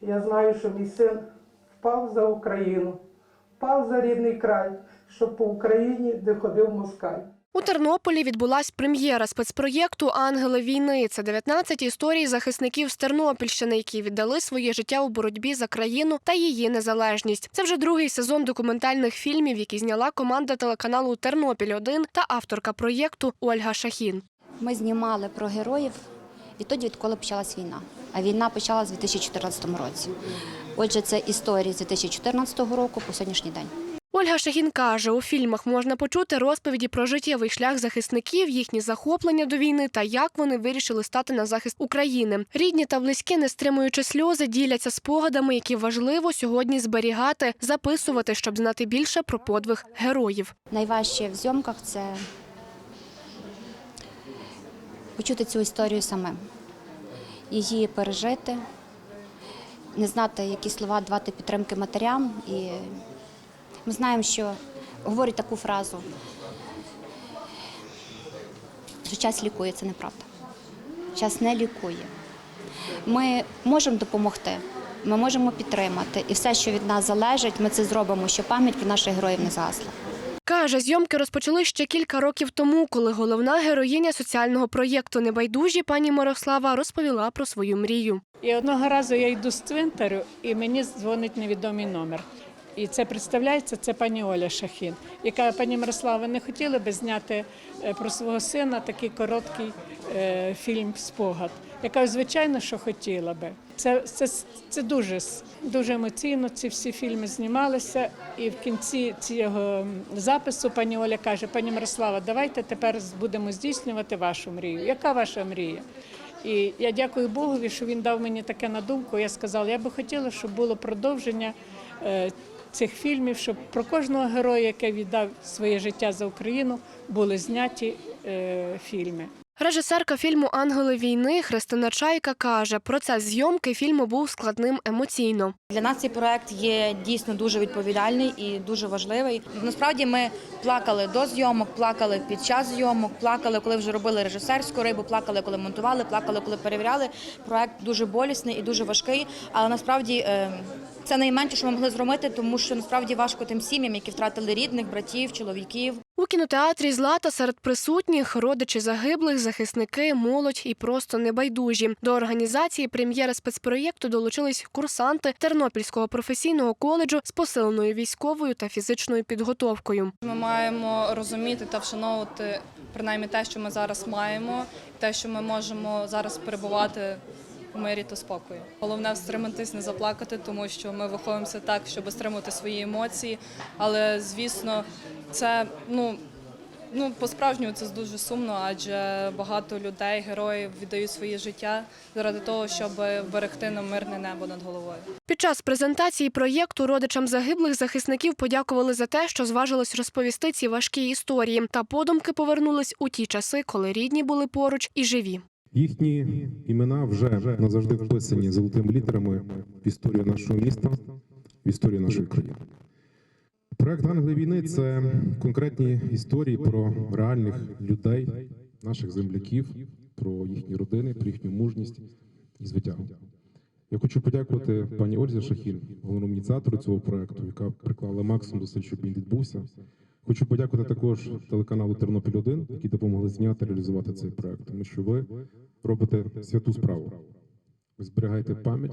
Я знаю, що мій син впав за Україну, впав за рідний край, щоб по Україні де ходив москаль. У Тернополі відбулась прем'єра спецпроєкту Ангели війни. Це 19 історій захисників з Тернопільщини, які віддали своє життя у боротьбі за країну та її незалежність. Це вже другий сезон документальних фільмів, які зняла команда телеканалу Тернопіль 1 та авторка проєкту Ольга Шахін. Ми знімали про героїв відтоді, відколи почалась війна. А війна почалась у 2014 році. Отже, це історії з 2014 року по сьогоднішній день. Ольга Шахін каже, у фільмах можна почути розповіді про життєвий шлях захисників, їхні захоплення до війни та як вони вирішили стати на захист України. Рідні та близькі, не стримуючи сльози, діляться спогадами, які важливо сьогодні зберігати, записувати, щоб знати більше про подвиг героїв. Найважче в зйомках це почути цю історію самим, її пережити, не знати, які слова давати підтримки матерям. І ми знаємо, що говорять таку фразу, що час лікує, це неправда. Час не лікує. Ми можемо допомогти, ми можемо підтримати, і все, що від нас залежить, ми це зробимо, щоб пам'ять про наших героїв не згасла. Каже, зйомки розпочали ще кілька років тому, коли головна героїня соціального проєкту Небайдужі пані Мирослава розповіла про свою мрію. І одного разу я йду з цвинтарю, і мені дзвонить невідомий номер. І це представляється, це пані Оля Шахін, яка пані Мирослава, не хотіли би зняти е, про свого сина такий короткий фільм спогад. Я кажу, звичайно, що хотіла би. Це, це, це дуже, дуже емоційно. Ці всі фільми знімалися. І в кінці цього запису пані Оля каже: пані Мирослава, давайте тепер будемо здійснювати вашу мрію. Яка ваша мрія? І я дякую Богові, що він дав мені таке на думку. Я сказала, я би хотіла, щоб було продовження е, цих фільмів, щоб про кожного героя, який віддав своє життя за Україну, були зняті е, фільми. Режисерка фільму Ангели війни Христина Чайка каже, процес зйомки фільму був складним емоційно. Для нас цей проект є дійсно дуже відповідальний і дуже важливий. Насправді ми плакали до зйомок, плакали під час зйомок, плакали, коли вже робили режисерську рибу, плакали, коли монтували, плакали, коли перевіряли. Проект дуже болісний і дуже важкий, але насправді е, це найменше, що ми могли зробити, тому що насправді важко тим сім'ям, які втратили рідних, братів, чоловіків. У кінотеатрі Злата серед присутніх родичі загиблих, захисники, молодь і просто небайдужі. До організації прем'єри спецпроєкту долучились курсанти Тернопільського професійного коледжу з посиленою військовою та фізичною підготовкою. Ми маємо розуміти та вшановувати принаймні те, що ми зараз маємо, те, що ми можемо зараз перебувати мирі та спокої. Головне стриматись, не заплакати, тому що ми виховуємося так, щоб стримувати свої емоції. Але звісно, це ну. Ну, по-справжньому це дуже сумно, адже багато людей, героїв віддають своє життя заради того, щоб вберегти нам мирне небо над головою. Під час презентації проєкту родичам загиблих захисників подякували за те, що зважились розповісти ці важкі історії, та подумки повернулись у ті часи, коли рідні були поруч і живі. Їхні імена вже назавжди вписані золотими літерами в історію нашого міста, в історію нашої країни. Проект Англи війни це конкретні історії про реальних людей, наших земляків, про їхні родини, про їхню мужність і звитягу. Я хочу подякувати пані Ользі Шахін, головному ініціатору цього проекту, яка приклала максимум зусиль, щоб він відбувся. Хочу подякувати також телеканалу Тернопіль 1 які допомогли зняти реалізувати цей проект, тому що ви робите святу справу. Ви зберігаєте пам'ять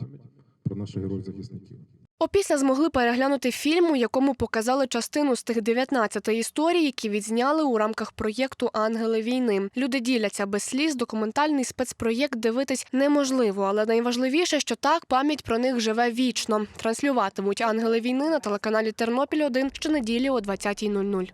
про наших героїв захисників. Опісля змогли переглянути фільм, у якому показали частину з тих 19 історій, які відзняли у рамках проєкту Ангели війни. Люди діляться без сліз. Документальний спецпроєкт дивитись неможливо, але найважливіше, що так пам'ять про них живе вічно. Транслюватимуть ангели війни на телеканалі Тернопіль 1 щонеділі о 20.00.